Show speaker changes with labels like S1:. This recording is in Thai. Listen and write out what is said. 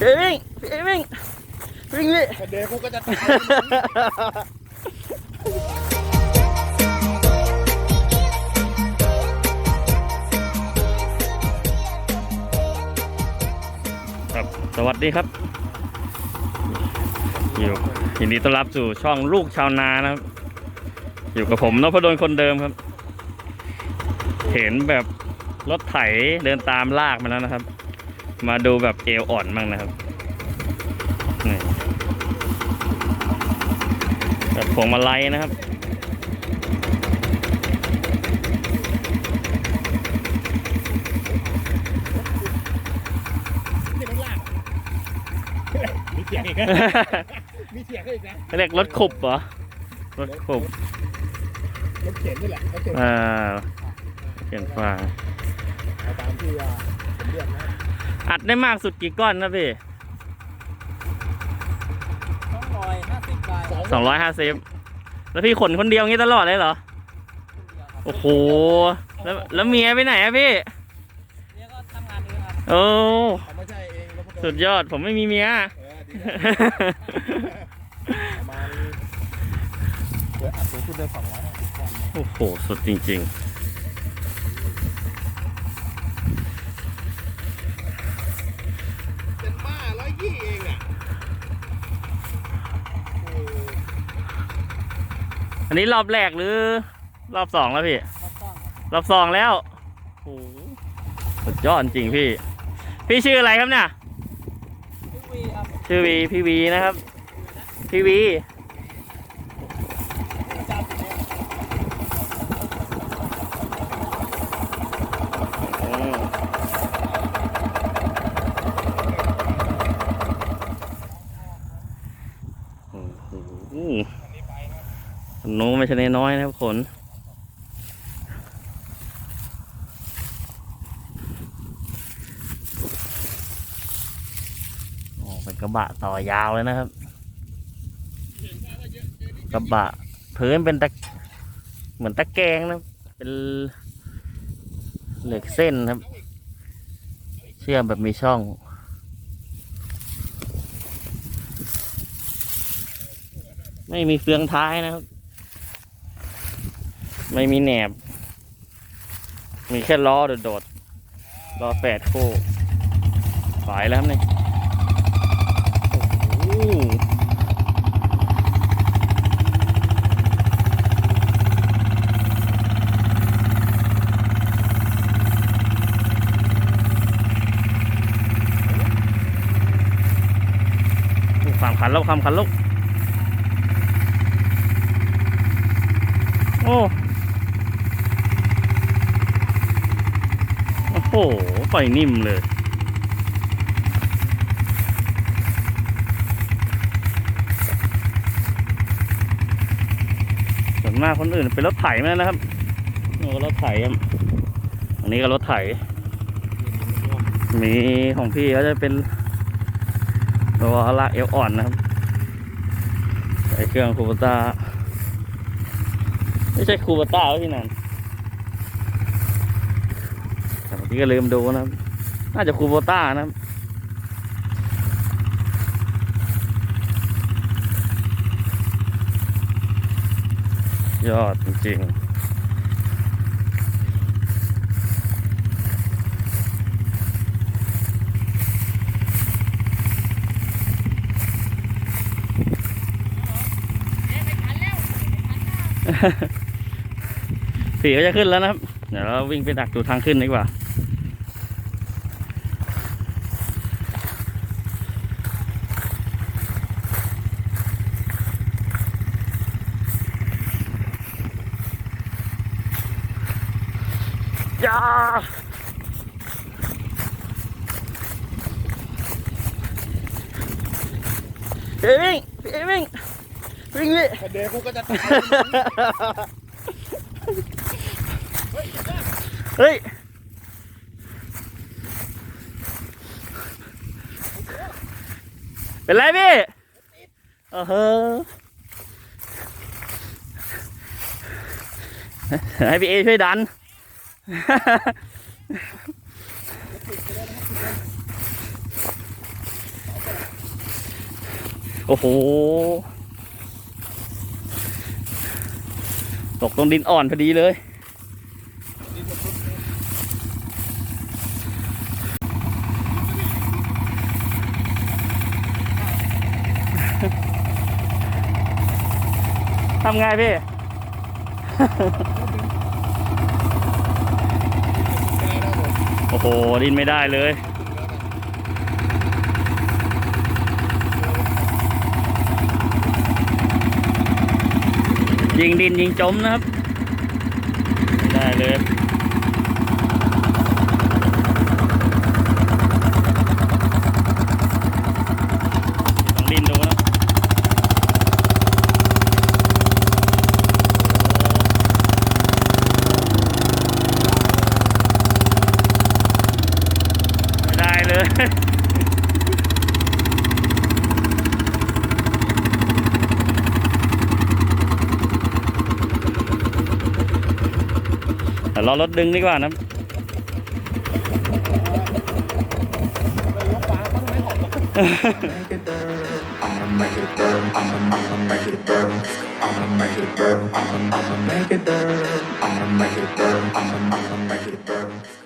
S1: พี่วิ่งพี่วิ่งวิ่งพี่
S2: เดี๋ยวกูก็จะตาย
S1: ครับสวัสดีครับอยู่ยินดีต้อนรับสู่ช่องลูกชาวนานะครับ อยู่กับผมนพดลคนเดิมครับ เห็นแบบรถไถเดินตามลากมาแล้วนะครับ มาดูแบบเอวอ่อนบ้างนะครับนี่แบบพวงมาลัยนะครับ
S2: ไม่ต้องลากมีเสียงอีกนะมีเสียงอีกนะ
S1: เรียกรถขุบเหรอ รถขุบ
S2: รถเข็นนี่แหละรถเข็น
S1: อ่าเขียนฟาง
S2: เอา ตามที่ว่าผมเรียกนะ
S1: อัดได้มากสุดกี่ก้อนนะพี่
S3: ต้องร้อยห้าสิบใบ
S1: สองร้อยห้าสิบแล้วพี่ขนคนเดียวงี้ตลอดเลยเหรอ โอ้โห แล้วแล้วเมียไปไหนอะพี่
S3: เนี่ยก็ทำงานนี้ครับ
S1: โอ้
S2: เขาไม่ใช่เองแล้วพวก
S1: สุดยอดผมไม่มีเมีย
S2: เออดีนะประมาณเดี๋ยวอัดสูงสุดได้สองร้อยห้าสิบกว่า
S1: โอ้โห สุดจริง
S2: เป็นบ้าร้อยยี่ เองอะโอ้
S1: ๆอันนี้รอบแรกหรือ รอบสองแล้วพี่
S3: รับต้องครับ
S1: รอบสองแล้วโอ้โหสุดยอดจริงพี่ พี่ชื่ออะไรครับเนี่ย
S3: พี่วีครับ
S1: ชื่อวีพี่วีนะครับ พี่วีอืมโอ้โหหนู ไม่ใช่น้อยนะครับขนโอ้เป็นกระบะต่อยาวเลยนะครับ กระบะพื้นเป็นตะเหมือนตะแกรงนะเป็นเหล็กเส้นครับ เชื่อมแบบมีช่องไม่มีเฟืองท้ายนะครับ ไม่มีแหนบ มีแค่ล้อโดดๆล้อแปดคู่สายแล้วครับนี่โอ้โหความขันลบความขันลบโอ้ โอ้โหปนิ่มเลย ส่วนมากคนอื่นเป็นรถไถมาแล้วนะครับนี่ก็รถไถครับอันนี้ก็รถไถ มีของพี่เขาจะเป็นตัวลากเอวอ่อนนะครับใส่เครื่องคูปต้าไม่ใช่คูปต้าพี่นัน แต่เมื่อกี้ก็ลืมดูนะครับ น่าจะคูปต้านะครับยอดจริงๆผีก็จะขึ้นแล้วนะครับ เดี๋ยวเราวิ่งไปดักดูทางขึ้นดีกว่า ยาพี่วิ่งพี่วิ่งวิ่งพี่
S2: เดี๋ยวกูก็จะตาย
S1: เฮ้ยเป็นไรพี่เออเฮ้ให้พี่เอช่วยดัน โอ้โห ตกตรงดินอ่อนพอดีเลย ทำไงพี่ โอ้โห ดินไม่ได้เลย ยิงดินยิงจมนะครับไม่ได้เลยต้องดินดูนะไม่ได้เลย แต่ รอรถดึงดีกว่านะ
S4: เ